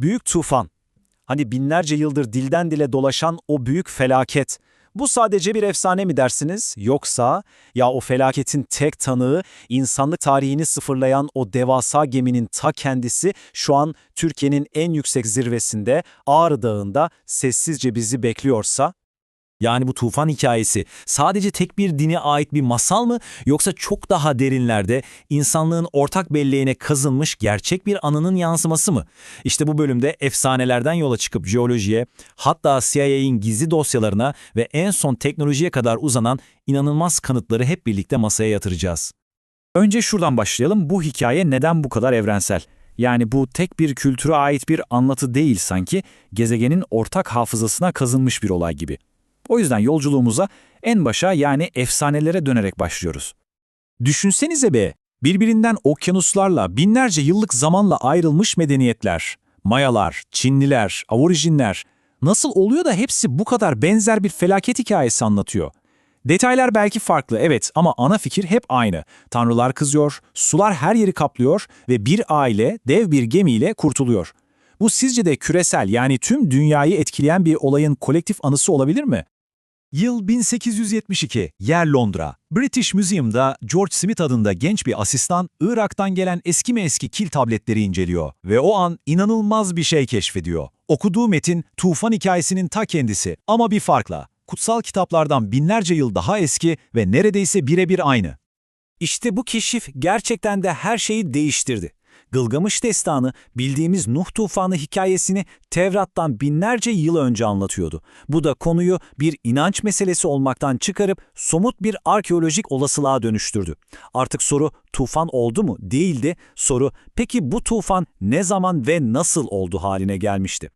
Büyük tufan. Hani binlerce yıldır dilden dile dolaşan o büyük felaket. Bu sadece bir efsane mi dersiniz? Yoksa ya o felaketin tek tanığı insanlık tarihini sıfırlayan o devasa geminin ta kendisi şu an Türkiye'nin en yüksek zirvesinde Ağrı Dağı'nda sessizce bizi bekliyorsa? Yani bu tufan hikayesi sadece tek bir dine ait bir masal mı yoksa çok daha derinlerde insanlığın ortak belleğine kazınmış gerçek bir anının yansıması mı? İşte bu bölümde efsanelerden yola çıkıp jeolojiye, hatta CIA'in gizli dosyalarına ve en son teknolojiye kadar uzanan inanılmaz kanıtları hep birlikte masaya yatıracağız. Önce şuradan başlayalım. Bu hikaye neden bu kadar evrensel? Yani bu tek bir kültüre ait bir anlatı değil sanki, gezegenin ortak hafızasına kazınmış bir olay gibi. O yüzden yolculuğumuza en başa yani efsanelere dönerek başlıyoruz. Düşünsenize be, birbirinden okyanuslarla binlerce yıllık zamanla ayrılmış medeniyetler, Mayalar, Çinliler, Aborijinler, nasıl oluyor da hepsi bu kadar benzer bir felaket hikayesi anlatıyor? Detaylar belki farklı evet ama ana fikir hep aynı. Tanrılar kızıyor, sular her yeri kaplıyor ve bir aile dev bir gemiyle kurtuluyor. Bu sizce de küresel yani tüm dünyayı etkileyen bir olayın kolektif anısı olabilir mi? Yıl 1872, yer Londra. British Museum'da George Smith adında genç bir asistan Irak'tan gelen eski mi eski kil tabletleri inceliyor ve o an inanılmaz bir şey keşfediyor. Okuduğu metin tufan hikayesinin ta kendisi ama bir farkla. Kutsal kitaplardan binlerce yıl daha eski ve neredeyse birebir aynı. İşte bu keşif gerçekten de her şeyi değiştirdi. Gılgamış destanı bildiğimiz Nuh tufanı hikayesini Tevrat'tan binlerce yıl önce anlatıyordu. Bu da konuyu bir inanç meselesi olmaktan çıkarıp somut bir arkeolojik olasılığa dönüştürdü. Artık soru tufan oldu mu değildi, soru peki bu tufan ne zaman ve nasıl oldu haline gelmişti.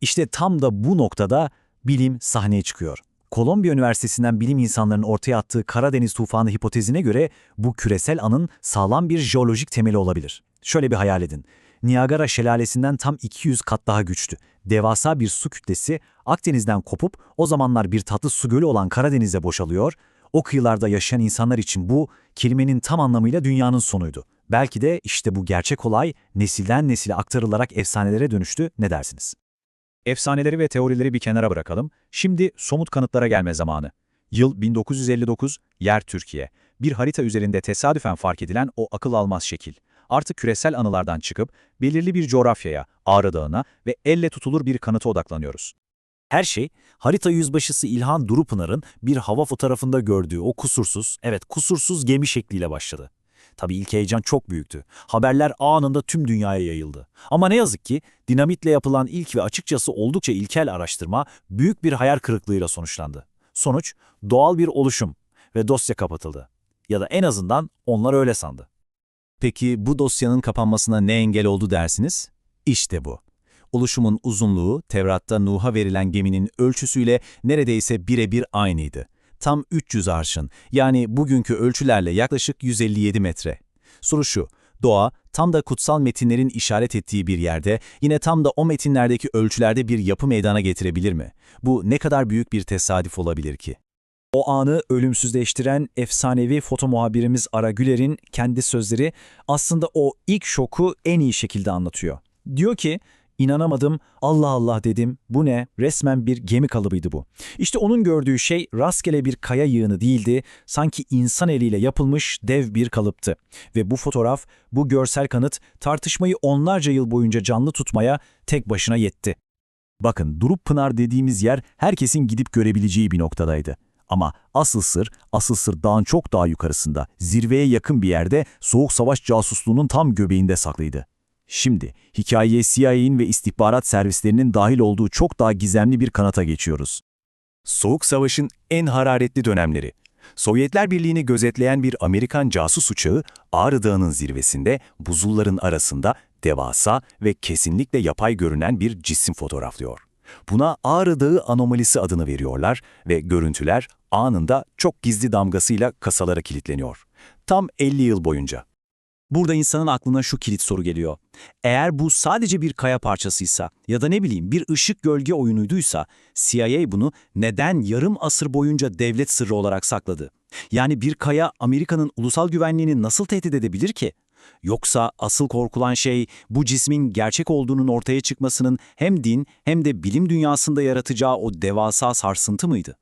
İşte tam da bu noktada bilim sahneye çıkıyor. Kolombiya Üniversitesi'nden bilim insanlarının ortaya attığı Karadeniz tufanı hipotezine göre bu küresel anın sağlam bir jeolojik temeli olabilir. Şöyle bir hayal edin. Niagara şelalesinden tam 200 kat daha güçlü. Devasa bir su kütlesi Akdeniz'den kopup o zamanlar bir tatlı su gölü olan Karadeniz'e boşalıyor. O kıyılarda yaşayan insanlar için bu kelimenin tam anlamıyla dünyanın sonuydu. Belki de işte bu gerçek olay nesilden nesile aktarılarak efsanelere dönüştü ne dersiniz? Efsaneleri ve teorileri bir kenara bırakalım. Şimdi somut kanıtlara gelme zamanı. Yıl 1959, yer Türkiye. Bir harita üzerinde tesadüfen fark edilen o akıl almaz şekil. Artık küresel anılardan çıkıp belirli bir coğrafyaya, Ağrı Dağı'na ve elle tutulur bir kanıta odaklanıyoruz. Her şey, harita yüzbaşısı İlhan Durupınar'ın bir hava fotoğrafında gördüğü o kusursuz, evet kusursuz gemi şekliyle başladı. Tabii ilk heyecan çok büyüktü. Haberler anında tüm dünyaya yayıldı. Ama ne yazık ki dinamitle yapılan ilk ve açıkçası oldukça ilkel araştırma büyük bir hayal kırıklığıyla sonuçlandı. Sonuç doğal bir oluşum ve dosya kapatıldı. Ya da en azından onlar öyle sandı. Peki bu dosyanın kapanmasına ne engel oldu dersiniz? İşte bu. Oluşumun uzunluğu Tevrat'ta Nuh'a verilen geminin ölçüsüyle neredeyse birebir aynıydı. Tam 300 arşın yani bugünkü ölçülerle yaklaşık 157 metre. Soru şu, doğa tam da kutsal metinlerin işaret ettiği bir yerde yine tam da o metinlerdeki ölçülerde bir yapı meydana getirebilir mi? Bu ne kadar büyük bir tesadüf olabilir ki? O anı ölümsüzleştiren efsanevi foto muhabirimiz Ara Güler'in kendi sözleri aslında o ilk şoku en iyi şekilde anlatıyor. Diyor ki, inanamadım, Allah Allah dedim, bu ne, resmen bir gemi kalıbıydı bu. İşte onun gördüğü şey rastgele bir kaya yığını değildi, sanki insan eliyle yapılmış dev bir kalıptı. Ve bu fotoğraf, bu görsel kanıt tartışmayı onlarca yıl boyunca canlı tutmaya tek başına yetti. Bakın, Durup Pınar dediğimiz yer herkesin gidip görebileceği bir noktadaydı. Ama asıl sır, asıl sır dağın çok daha yukarısında, zirveye yakın bir yerde Soğuk Savaş casusluğunun tam göbeğinde saklıydı. Şimdi hikayeye CIA'nin ve istihbarat servislerinin dahil olduğu çok daha gizemli bir kanata geçiyoruz. Soğuk Savaş'ın en hararetli dönemleri. Sovyetler Birliği'ni gözetleyen bir Amerikan casus uçağı Ağrı Dağı'nın zirvesinde buzulların arasında devasa ve kesinlikle yapay görünen bir cisim fotoğraflıyor. Buna Ağrı Dağı anomalisi adını veriyorlar ve görüntüler anında çok gizli damgasıyla kasalara kilitleniyor. Tam 50 yıl boyunca. Burada insanın aklına şu kilit soru geliyor. Eğer bu sadece bir kaya parçasıysa ya da ne bileyim bir ışık gölge oyunuyduysa CIA bunu neden yarım asır boyunca devlet sırrı olarak sakladı? Yani bir kaya Amerika'nın ulusal güvenliğini nasıl tehdit edebilir ki? Yoksa asıl korkulan şey bu cismin gerçek olduğunun ortaya çıkmasının hem din hem de bilim dünyasında yaratacağı o devasa sarsıntı mıydı?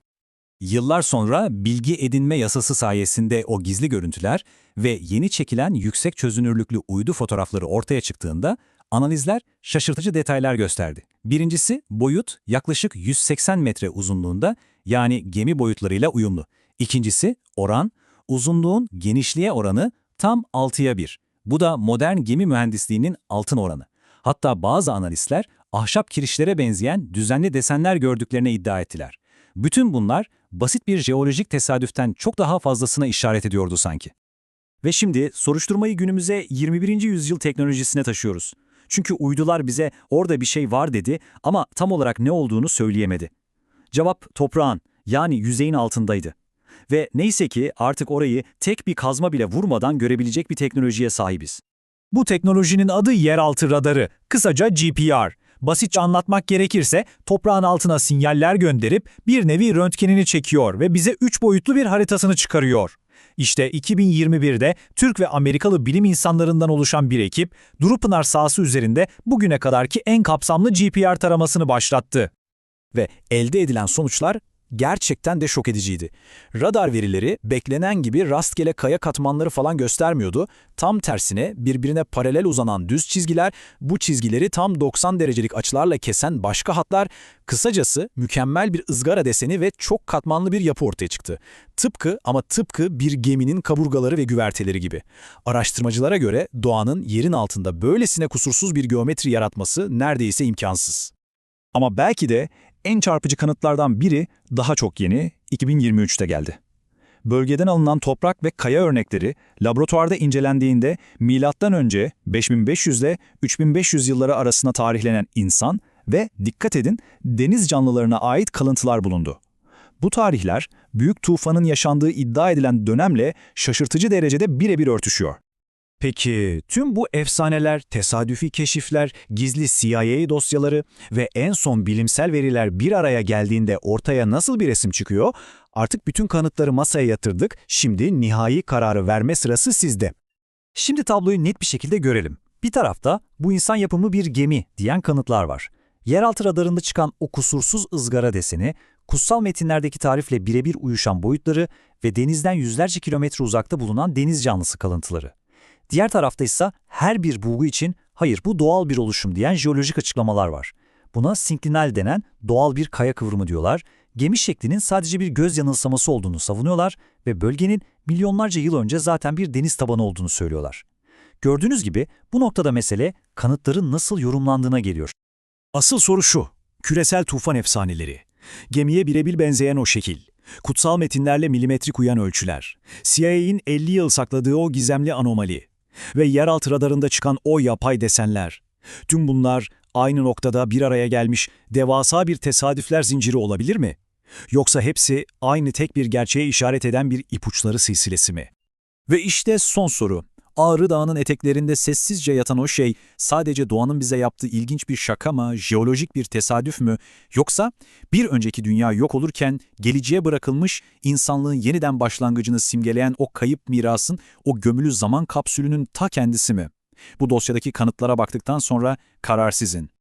Yıllar sonra bilgi edinme yasası sayesinde o gizli görüntüler ve yeni çekilen yüksek çözünürlüklü uydu fotoğrafları ortaya çıktığında analizler şaşırtıcı detaylar gösterdi. Birincisi boyut yaklaşık 180 metre uzunluğunda yani gemi boyutlarıyla uyumlu. İkincisi oran uzunluğun genişliğe oranı tam 6'ya 1. Bu da modern gemi mühendisliğinin altın oranı. Hatta bazı analistler ahşap kirişlere benzeyen düzenli desenler gördüklerini iddia ettiler. Bütün bunlar basit bir jeolojik tesadüften çok daha fazlasına işaret ediyordu sanki. Ve şimdi soruşturmayı günümüze 21. yüzyıl teknolojisine taşıyoruz. Çünkü uydular bize orada bir şey var dedi ama tam olarak ne olduğunu söyleyemedi. Cevap toprağın yani yüzeyin altındaydı. Ve neyse ki artık orayı tek bir kazma bile vurmadan görebilecek bir teknolojiye sahibiz. Bu teknolojinin adı yeraltı radarı, kısaca GPR. Basitçe anlatmak gerekirse toprağın altına sinyaller gönderip bir nevi röntgenini çekiyor ve bize üç boyutlu bir haritasını çıkarıyor. İşte 2021'de Türk ve Amerikalı bilim insanlarından oluşan bir ekip, Durupınar sahası üzerinde bugüne kadarki en kapsamlı GPR taramasını başlattı. Ve elde edilen sonuçlar gerçekten de şok ediciydi. Radar verileri beklenen gibi rastgele kaya katmanları falan göstermiyordu. Tam tersine birbirine paralel uzanan düz çizgiler, bu çizgileri tam 90 derecelik açılarla kesen başka hatlar, kısacası mükemmel bir ızgara deseni ve çok katmanlı bir yapı ortaya çıktı. Tıpkı ama tıpkı bir geminin kaburgaları ve güverteleri gibi. Araştırmacılara göre doğanın yerin altında böylesine kusursuz bir geometri yaratması neredeyse imkansız. Ama belki de en çarpıcı kanıtlardan biri daha çok yeni, 2023'te geldi. Bölgeden alınan toprak ve kaya örnekleri laboratuvarda incelendiğinde milattan önce 5500 ile 3500 yılları arasında tarihlenen insan ve dikkat edin deniz canlılarına ait kalıntılar bulundu. Bu tarihler büyük tufanın yaşandığı iddia edilen dönemle şaşırtıcı derecede birebir örtüşüyor. Peki tüm bu efsaneler, tesadüfi keşifler, gizli CIA dosyaları ve en son bilimsel veriler bir araya geldiğinde ortaya nasıl bir resim çıkıyor? Artık bütün kanıtları masaya yatırdık, şimdi nihai kararı verme sırası sizde. Şimdi tabloyu net bir şekilde görelim. Bir tarafta bu insan yapımı bir gemi diyen kanıtlar var. Yeraltı radarında çıkan o kusursuz ızgara deseni, kutsal metinlerdeki tarifle birebir uyuşan boyutları ve denizden yüzlerce kilometre uzakta bulunan deniz canlısı kalıntıları. Diğer tarafta ise her bir bulgu için hayır bu doğal bir oluşum diyen jeolojik açıklamalar var. Buna sinklinal denen doğal bir kaya kıvrımı diyorlar. Gemi şeklinin sadece bir göz yanılsaması olduğunu savunuyorlar ve bölgenin milyonlarca yıl önce zaten bir deniz tabanı olduğunu söylüyorlar. Gördüğünüz gibi bu noktada mesele kanıtların nasıl yorumlandığına geliyor. Asıl soru şu, küresel tufan efsaneleri. Gemiye birebir benzeyen o şekil. Kutsal metinlerle milimetrik uyan ölçüler. CIA'in 50 yıl sakladığı o gizemli anomali ve yeraltı radarında çıkan o yapay desenler. Tüm bunlar aynı noktada bir araya gelmiş devasa bir tesadüfler zinciri olabilir mi? Yoksa hepsi aynı tek bir gerçeğe işaret eden bir ipuçları silsilesi mi? Ve işte son soru. Ağrı Dağı'nın eteklerinde sessizce yatan o şey sadece doğanın bize yaptığı ilginç bir şaka mı, jeolojik bir tesadüf mü yoksa bir önceki dünya yok olurken geleceğe bırakılmış insanlığın yeniden başlangıcını simgeleyen o kayıp mirasın o gömülü zaman kapsülünün ta kendisi mi? Bu dosyadaki kanıtlara baktıktan sonra karar sizin.